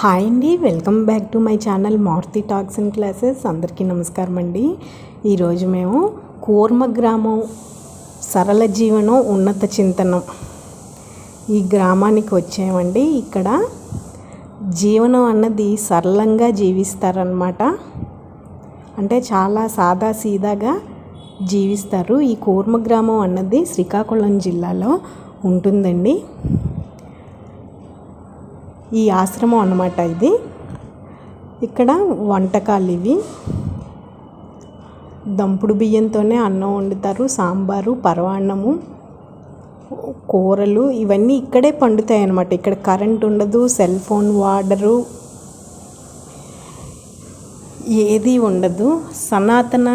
Hi అండి welcome back to my channel Maruthi talks and classes. అందరికీ నమస్కారం అండి. ఈరోజు మేము కూర్మ గ్రామం సరళ జీవనం ఉన్నత చింతనం ఈ గ్రామానికి వచ్చామండి. ఇక్కడ జీవనం అన్నది సరళంగా జీవిస్తారనమాట అంటే చాలా సాదా సీదాగా జీవిస్తారు. ఈ కూర్మ గ్రామం అన్నది శ్రీకాకుళం జిల్లాలో ఉంటుందండి. ఈ ఆశ్రమం అన్నమాట ఇది. ఇక్కడ వంటకాలు ఇవి. దంపుడు బియ్యంతోనే అన్నం వండుతారు సాంబారు పరవాన్నము కూరలు ఇవన్నీ ఇక్కడే పండుతాయి అన్నమాట ఇక్కడ కరెంట్ ఉండదు సెల్ ఫోన్ వాడరు ఏది ఉండదు. సనాతనగా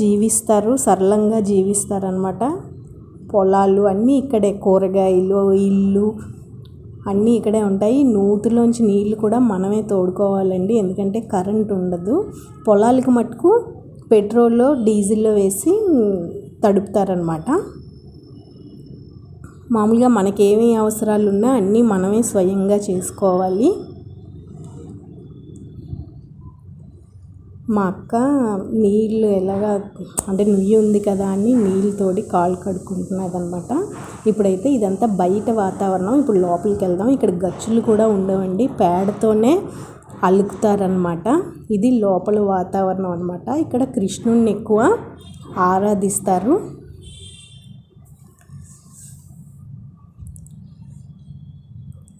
జీవిస్తారు సరళంగా జీవిస్తారు అనమాట పొలాలు అన్నీ ఇక్కడే కూరగాయలు ఇల్లు అన్నీ ఇక్కడే ఉంటాయి. నూతిలోంచి నీళ్ళు కూడా మనమే తోడుకోవాలండి. ఎందుకంటే కరెంట్ ఉండదు. పొలాలకు మటుకు పెట్రోల్లో డీజిల్లో వేసి తడుపుతారనమాట. మామూలుగా మనకేమి అవసరాలు ఉన్నా అన్నీ మనమే స్వయంగా చేసుకోవాలి. మా అక్క నీళ్ళు ఎలాగా అంటే నుయ్యి ఉంది కదా అని నీళ్ళతోటి కాలు కాళ్ళు కడుక్కుంటున్నది అనమాట ఇప్పుడైతే ఇదంతా బయట వాతావరణం. ఇప్పుడు లోపలికి వెళ్దాం. ఇక్కడ గచ్చులు కూడా ఉండవండి. పేడతోనే అలుకుతారనమాట ఇది లోపల వాతావరణం అనమాట ఇక్కడ కృష్ణుడిని ఎక్కువ ఆరాధిస్తారు.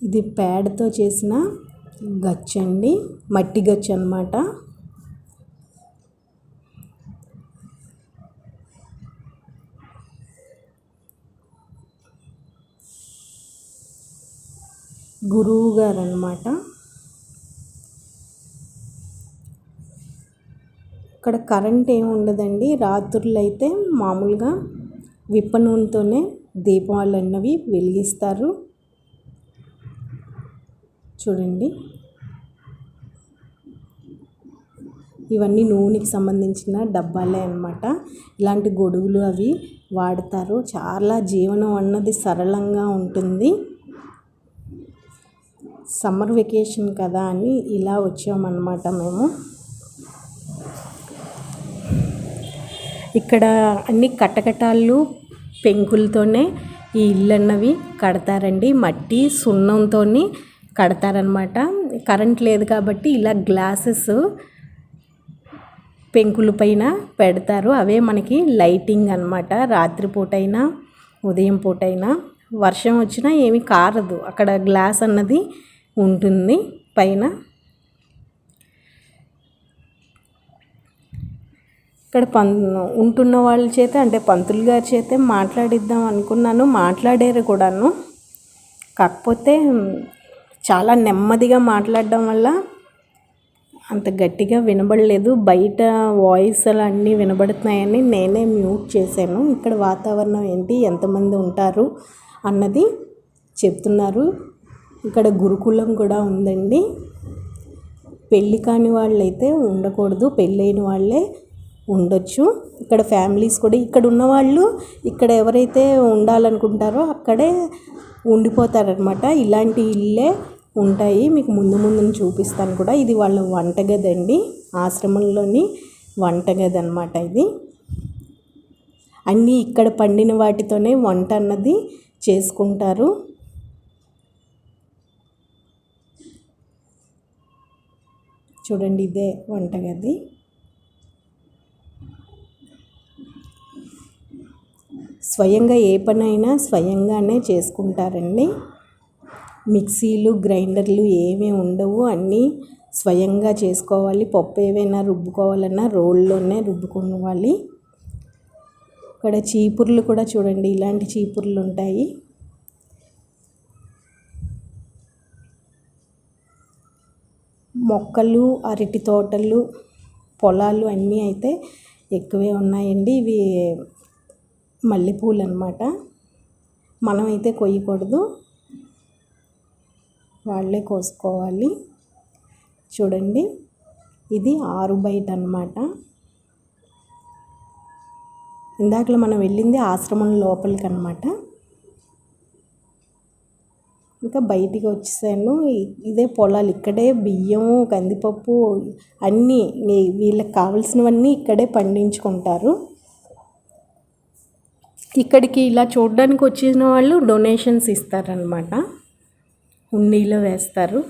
ఇది పేడతో చేసిన గచ్చండి. మట్టి గచ్చు అనమాట గురువు గారు అనమాట ఇక్కడ కరెంట్ ఏమి ఉండదండి. రాత్రులు అయితే మామూలుగా విప్ప నూనెతోనే దీపాలు అన్నవి వెలిగిస్తారు. చూడండి. ఇవన్నీ నూనెకి సంబంధించిన డబ్బాలే అనమాట ఇలాంటి గొడుగులు అవి వాడతారు. చాలా జీవనం అన్నది సరళంగా ఉంటుంది. సమ్మర్ వెకేషన్ కదా అని ఇలా వచ్చామన్నమాట మేము. ఇక్కడ అన్ని కట్టకటాలు పెంకులతోనే ఈ ఇల్లు అన్నవి కడతారండి. మట్టి సున్నంతో కడతారనమాట కరెంట్ లేదు కాబట్టి ఇలా గ్లాసెస్ పెంకుల పైన పెడతారు. అవే మనకి లైటింగ్ అనమాట రాత్రిపూటైనా ఉదయం పూటైనా. వర్షం వచ్చినా ఏమి కారదు. అక్కడ గ్లాస్ అన్నది ఉంటుంది పైన. ఇక్కడ పం ఉంటున్న వాళ్ళ చేత అంటే పంతులు గారి చేతే మాట్లాడిద్దాం అనుకున్నాను. మాట్లాడారు కూడాను. కాకపోతే చాలా నెమ్మదిగా మాట్లాడడం వల్ల అంత గట్టిగా వినబడలేదు. బయట వాయిస్ అలా అన్నీ వినబడుతున్నాయని నేనే మ్యూట్ చేశాను. ఇక్కడ వాతావరణం ఏంటి? ఎంతమంది ఉంటారు? అన్నది చెప్తున్నారు. ఇక్కడ గురుకులం కూడా ఉందండి. పెళ్ళి కాని వాళ్ళైతే ఉండకూడదు పెళ్ళైన వాళ్ళే ఉండొచ్చు. ఇక్కడ ఫ్యామిలీస్ కూడా ఇక్కడ ఉన్న వాళ్ళు ఇక్కడ ఎవరైతే ఉండాలనుకుంటారో అక్కడే ఉండిపోతారనమాట ఇలాంటి ఇల్లే ఉంటాయి. మీకు ముందు ముందు చూపిస్తాను కూడా. ఇది వాళ్ళ వంటగది అండి ఆశ్రమంలోని వంటగది అనమాట ఇది. అన్నీ ఇక్కడ పండిన వాటితోనే వంట అన్నది చేసుకుంటారు. చూడండి ఇదే వంటగది. స్వయంగా ఏ పనైనా స్వయంగానే చేసుకుంటారండి. మిక్సీలు గ్రైండర్లు ఏమీ ఉండవు అన్నీ స్వయంగా చేసుకోవాలి. పప్పు ఏవైనా రుబ్బుకోవాలన్నా రోల్లోనే రుబ్బుకోవాలి. ఇక్కడ చీపుర్లు కూడా చూడండి ఇలాంటి చీపుర్లు ఉంటాయి. మొక్కలు అరటి తోటలు పొలాలు అన్నీ అయితే ఎక్కువే ఉన్నాయండి. ఇవి మల్లెపూలు అనమాట మనమైతే కొయ్యకూడదు. వాళ్ళే కోసుకోవాలి. చూడండి. ఇది ఆరు బయట అనమాట ఇందాకలో మనం వెళ్ళింది ఆశ్రమం లోపలికి అనమాట ఇంకా బయటికి వచ్చేసాను. ఇదే పొలాలు ఇక్కడే బియ్యం కందిపప్పు అన్నీ వీళ్ళకి కావాల్సినవన్నీ ఇక్కడే పండించుకుంటారు. ఇక్కడికి ఇలా చూడడానికి వచ్చిన వాళ్ళు డొనేషన్స్ ఇస్తారనమాట ఉన్నీలో వేస్తారు.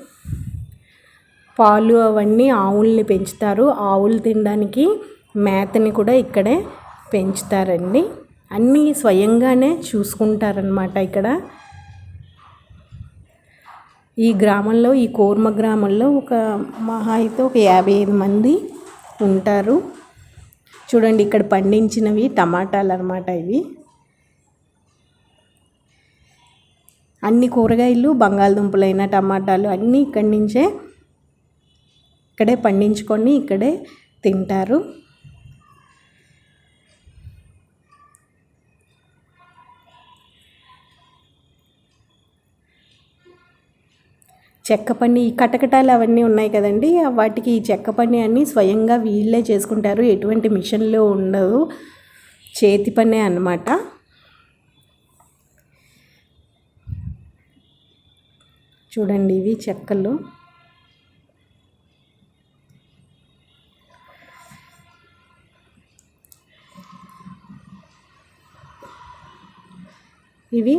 పాలు అవన్నీ ఆవుల్ని పెంచుతారు. ఆవులు తినడానికి మేతని కూడా ఇక్కడే పెంచుతారండి. అన్నీ స్వయంగానే చూసుకుంటారనమాట ఇక్కడ. ఈ గ్రామంలో ఈ కోర్మ గ్రామంలో ఒక మహా అయితే ఒక యాభై ఐదు మంది ఉంటారు. చూడండి ఇక్కడ పండించినవి టమాటాలు అనమాట ఇవి. అన్ని కూరగాయలు బంగాళదుంపలైన టమాటాలు అన్నీ ఇక్కడి నుంచే ఇక్కడే పండించుకొని ఇక్కడే తింటారు. చెక్క పని కటకటాలు అవన్నీ ఉన్నాయి కదండి. వాటికి ఈ చెక్క పని అన్నీ స్వయంగా వీళ్ళే చేసుకుంటారు. ఎటువంటి మిషన్లు ఉండవు. చేతి పనే అన్నమాట. చూడండి ఇవి చెక్కలు. ఇవి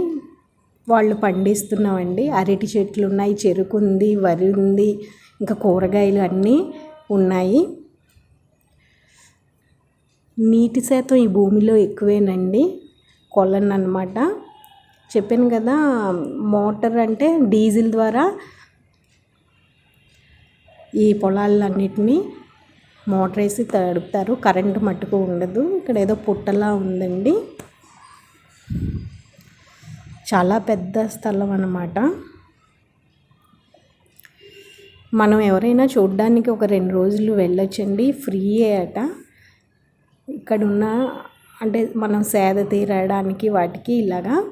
వాళ్ళు పండిస్తున్నామండి. అరటి చెట్లు ఉన్నాయి చెరుకు ఉంది వరి ఉంది ఇంకా కూరగాయలు అన్నీ ఉన్నాయి. నీటి శాతం ఈ భూమిలో ఎక్కువేనండి. కొలను అనమాట చెప్పాను కదా మోటార్ అంటే డీజిల్ ద్వారా ఈ పొలాలన్నిటినీ మోటార్ వేసి తడుపుతారు. కరెంటు మట్టుకు ఉండదు. ఇక్కడ ఏదో పుట్టలా ఉందండి. చాలా పెద్ద స్థలం అన్నమాట. మనం ఎవరైనా చూడడానికి ఒక రెండు రోజులు వెళ్ళొచ్చండి. ఫ్రీ అట. ఇక్కడున్న అంటే మనం సేద తీరడానికి వాటికి ఇలాగా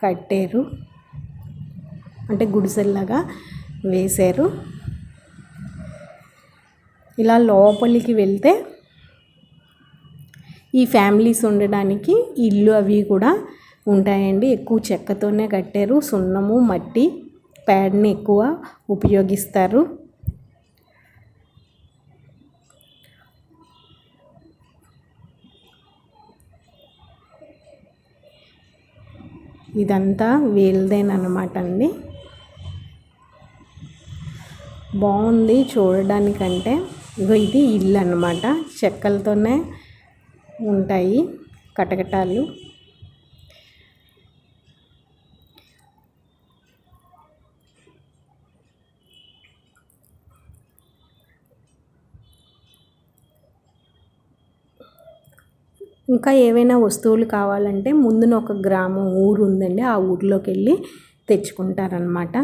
కట్టారు. అంటే గుడిసెల్లాగా వేశారు. ఇలా లోపలికి వెళ్తే ఈ ఫ్యామిలీస్ ఉండడానికి ఇల్లు అవి కూడా ఉంటాయండి. ఎక్కువ చెక్కతోనే కట్టారు. సున్నము మట్టి ప్యాడ్ని ఎక్కువ ఉపయోగిస్తారు. ఇదంతా వీళ్ళదేనమాట అండి బాగుంది చూడడానికంటే. ఇగో ఇది ఇల్లు అనమాట చెక్కలతోనే ఉంటాయి కటకటాలు. ఇంకా ఏవైనా వస్తువులు కావాలంటే ముందున ఒక గ్రామం ఊరు ఉందండి. ఆ ఊర్లోకి వెళ్ళి తెచ్చుకుంటారనమాట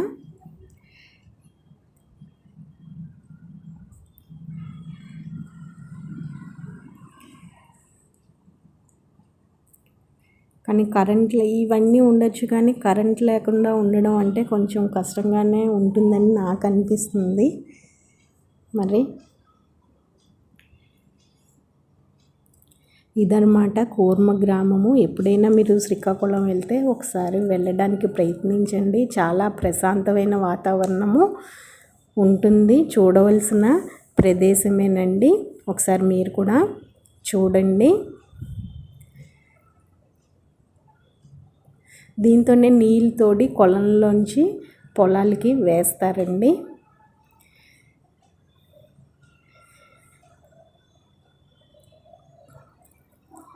కానీ కరెంట్ ఇవన్నీ ఉండొచ్చు కానీ కరెంట్ లేకుండా ఉండడం అంటే కొంచెం కష్టంగానే ఉంటుందని నాకు అనిపిస్తుంది. మరి ఇదనమాట కూర్మ గ్రామము. ఎప్పుడైనా మీరు శ్రీకాకుళం వెళ్తే ఒకసారి వెళ్ళడానికి ప్రయత్నించండి. చాలా ప్రశాంతమైన వాతావరణము ఉంటుంది. చూడవలసిన ప్రదేశమేనండి. ఒకసారి మీరు కూడా చూడండి. దీంతోనే నీళ్ళు తోడి కొలంలోంచి పొలాలకి వేస్తారండి.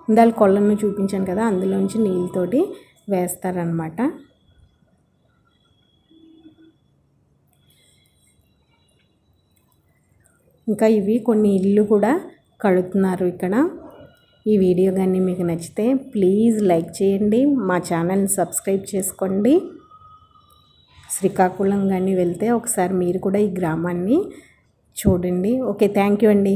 ఇందాక కొలను చూపించాను కదా అందులోంచి నీళ్ళతోటి వేస్తారనమాట ఇంకా ఇవి కొన్ని ఇల్లు కూడా కడుతున్నారు ఇక్కడ. ఈ వీడియో కానీ మీకు నచ్చితే ప్లీజ్ లైక్ చేయండి మా ఛానల్ని సబ్స్క్రైబ్ చేసుకోండి. శ్రీకాకుళం కానీ వెళ్తే ఒకసారి మీరు కూడా ఈ గ్రామాన్ని చూడండి. ఓకే థ్యాంక్ యూ అండి.